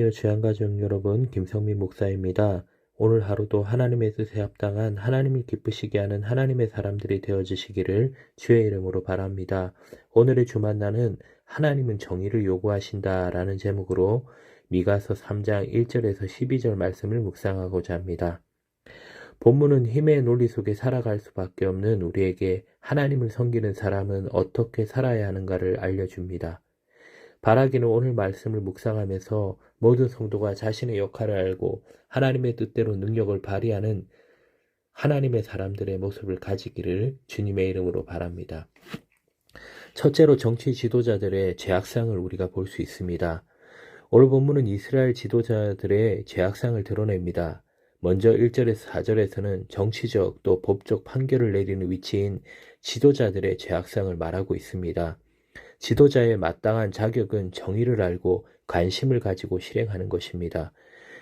안녕하세요. 주양가족 여러분, 김성민 목사입니다. 오늘 하루도 하나님의 뜻에 합당한 하나님을 기쁘시게 하는 하나님의 사람들이 되어주시기를 주의 이름으로 바랍니다. 오늘의 주만나는 하나님은 정의를 요구하신다 라는 제목으로 미가서 3장 1절에서 12절 말씀을 묵상하고자 합니다. 본문은 힘의 논리 속에 살아갈 수밖에 없는 우리에게 하나님을 섬기는 사람은 어떻게 살아야 하는가를 알려줍니다. 바라기는 오늘 말씀을 묵상하면서 모든 성도가 자신의 역할을 알고 하나님의 뜻대로 능력을 발휘하는 하나님의 사람들의 모습을 가지기를 주님의 이름으로 바랍니다. 첫째로 정치 지도자들의 죄악상을 우리가 볼 수 있습니다. 오늘 본문은 이스라엘 지도자들의 죄악상을 드러냅니다. 먼저 1절에서 4절에서는 정치적 또 법적 판결을 내리는 위치인 지도자들의 죄악상을 말하고 있습니다. 지도자의 마땅한 자격은 정의를 알고 관심을 가지고 실행하는 것입니다.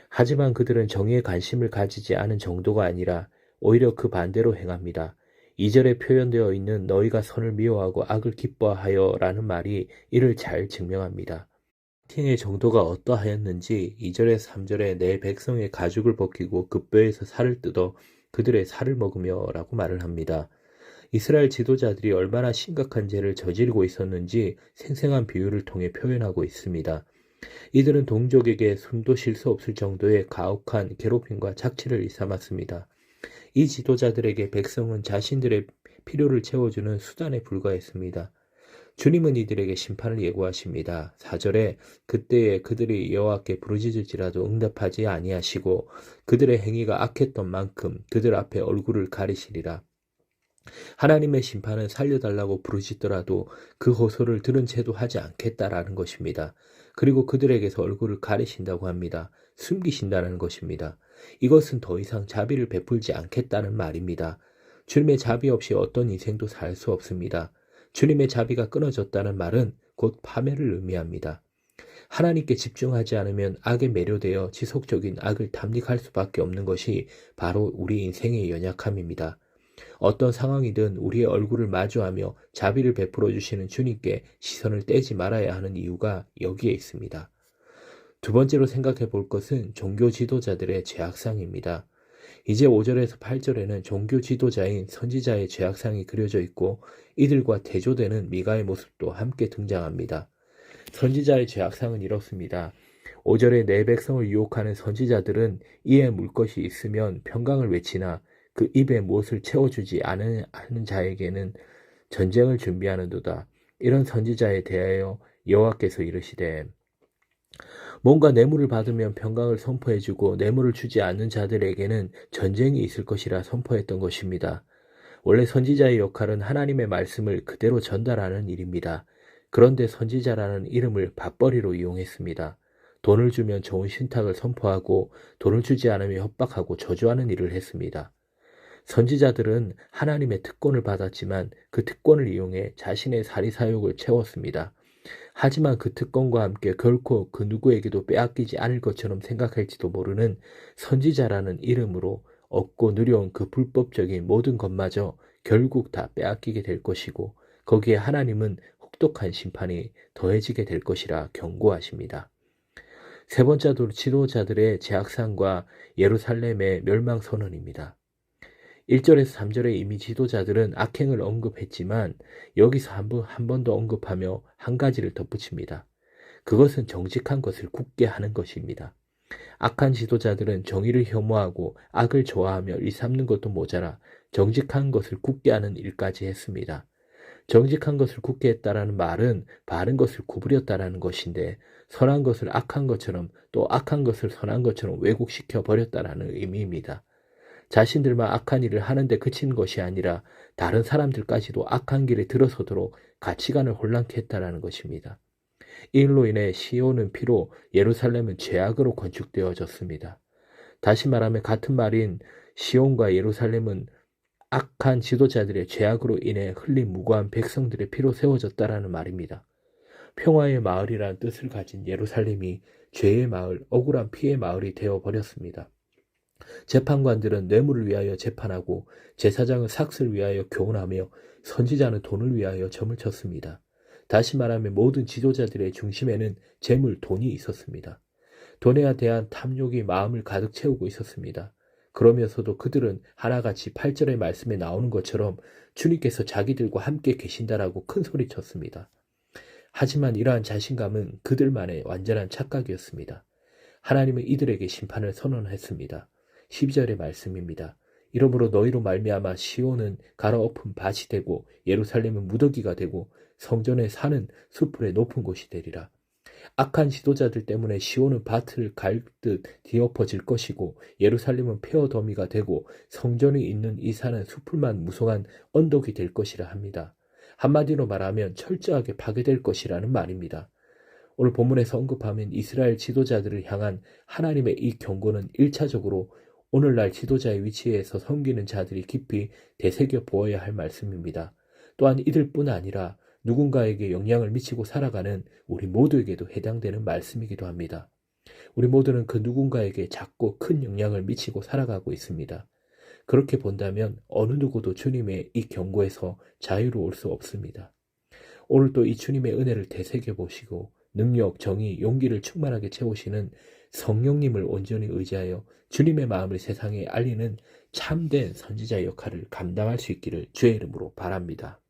하지만 그들은 정의에 관심을 가지지 않은 정도가 아니라 오히려 그 반대로 행합니다. 2절에 표현되어 있는 너희가 선을 미워하고 악을 기뻐하여 라는 말이 이를 잘 증명합니다. 팅의 정도가 어떠하였는지 2절에서 3절에 내 백성의 가죽을 벗기고 그 뼈에서 살을 뜯어 그들의 살을 먹으며 라고 말을 합니다. 이스라엘 지도자들이 얼마나 심각한 죄를 저지르고 있었는지 생생한 비유를 통해 표현하고 있습니다. 이들은 동족에게 숨도 쉴 수 없을 정도의 가혹한 괴롭힘과 착취를 일삼았습니다. 이 지도자들에게 백성은 자신들의 필요를 채워주는 수단에 불과했습니다. 주님은 이들에게 심판을 예고하십니다. 4절에 그때에 그들이 여호와께 부르짖을지라도 응답하지 아니하시고 그들의 행위가 악했던 만큼 그들 앞에 얼굴을 가리시리라. 하나님의 심판은 살려달라고 부르짖더라도 그 호소를 들은 채도 하지 않겠다라는 것입니다. 그리고 그들에게서 얼굴을 가리신다고 합니다. 숨기신다는 것입니다. 이것은 더 이상 자비를 베풀지 않겠다는 말입니다. 주님의 자비 없이 어떤 인생도 살 수 없습니다. 주님의 자비가 끊어졌다는 말은 곧 파멸을 의미합니다. 하나님께 집중하지 않으면 악에 매료되어 지속적인 악을 담릭할 수밖에 없는 것이 바로 우리 인생의 연약함입니다. 어떤 상황이든 우리의 얼굴을 마주하며 자비를 베풀어 주시는 주님께 시선을 떼지 말아야 하는 이유가 여기에 있습니다. 두 번째로 생각해 볼 것은 종교 지도자들의 죄악상입니다. 이제 5절에서 8절에는 종교 지도자인 선지자의 죄악상이 그려져 있고 이들과 대조되는 미가의 모습도 함께 등장합니다. 선지자의 죄악상은 이렇습니다. 5절에 내 백성을 유혹하는 선지자들은 이에 물 것이 있으면 평강을 외치나 그 입에 무엇을 채워주지 않은, 않은 자에게는 전쟁을 준비하는도다. 이런 선지자에 대하여 여호와께서 이르시되 뭔가 뇌물을 받으면 평강을 선포해주고 뇌물을 주지 않는 자들에게는 전쟁이 있을 것이라 선포했던 것입니다. 원래 선지자의 역할은 하나님의 말씀을 그대로 전달하는 일입니다. 그런데 선지자라는 이름을 밥벌이로 이용했습니다. 돈을 주면 좋은 신탁을 선포하고 돈을 주지 않으면 협박하고 저주하는 일을 했습니다. 선지자들은 하나님의 특권을 받았지만 그 특권을 이용해 자신의 사리사욕을 채웠습니다. 하지만 그 특권과 함께 결코 그 누구에게도 빼앗기지 않을 것처럼 생각할지도 모르는 선지자라는 이름으로 얻고 누려온 그 불법적인 모든 것마저 결국 다 빼앗기게 될 것이고 거기에 하나님은 혹독한 심판이 더해지게 될 것이라 경고하십니다. 세 번째로 지도자들의 제약상과 예루살렘의 멸망 선언입니다. 1절에서 3절에 이미 지도자들은 악행을 언급했지만 여기서 한 번 한 번 더 언급하며 한 가지를 덧붙입니다. 그것은 정직한 것을 굳게 하는 것입니다. 악한 지도자들은 정의를 혐오하고 악을 좋아하며 일삼는 것도 모자라 정직한 것을 굳게 하는 일까지 했습니다. 정직한 것을 굳게 했다라는 말은 바른 것을 구부렸다라는 것인데 선한 것을 악한 것처럼 또 악한 것을 선한 것처럼 왜곡시켜 버렸다라는 의미입니다. 자신들만 악한 일을 하는데 그치는 것이 아니라 다른 사람들까지도 악한 길에 들어서도록 가치관을 혼란케 했다라는 것입니다. 이 일로 인해 시온은 피로 예루살렘은 죄악으로 건축되어졌습니다. 다시 말하면 같은 말인 시온과 예루살렘은 악한 지도자들의 죄악으로 인해 흘린 무고한 백성들의 피로 세워졌다라는 말입니다. 평화의 마을이라는 뜻을 가진 예루살렘이 죄의 마을, 억울한 피의 마을이 되어 버렸습니다. 재판관들은 뇌물을 위하여 재판하고 제사장은 삭슬 위하여 교훈하며 선지자는 돈을 위하여 점을 쳤습니다. 다시 말하면 모든 지도자들의 중심에는 재물, 돈이 있었습니다. 돈에 대한 탐욕이 마음을 가득 채우고 있었습니다. 그러면서도 그들은 하나같이 8절의 말씀에 나오는 것처럼 주님께서 자기들과 함께 계신다라고 큰 소리 쳤습니다. 하지만 이러한 자신감은 그들만의 완전한 착각이었습니다. 하나님은 이들에게 심판을 선언했습니다. 12절의 말씀입니다. 이러므로 너희로 말미암아 시온은 갈아엎은 밭이 되고 예루살렘은 무더기가 되고 성전의 산은 수풀의 높은 곳이 되리라. 악한 지도자들 때문에 시온은 밭을 갈듯 뒤엎어질 것이고 예루살렘은 폐허 더미가 되고 성전이 있는 이 산은 수풀만 무성한 언덕이 될 것이라 합니다. 한마디로 말하면 철저하게 파괴될 것이라는 말입니다. 오늘 본문에서 언급하면 이스라엘 지도자들을 향한 하나님의 이 경고는 1차적으로 오늘날 지도자의 위치에서 섬기는 자들이 깊이 되새겨 보아야 할 말씀입니다. 또한 이들뿐 아니라 누군가에게 영향을 미치고 살아가는 우리 모두에게도 해당되는 말씀이기도 합니다. 우리 모두는 그 누군가에게 작고 큰 영향을 미치고 살아가고 있습니다. 그렇게 본다면 어느 누구도 주님의 이 경고에서 자유로울 수 없습니다. 오늘 또이 주님의 은혜를 되새겨 보시고 능력, 정의, 용기를 충만하게 채우시는 성령님을 온전히 의지하여 주님의 마음을 세상에 알리는 참된 선지자 역할을 감당할 수 있기를 주의 이름으로 바랍니다.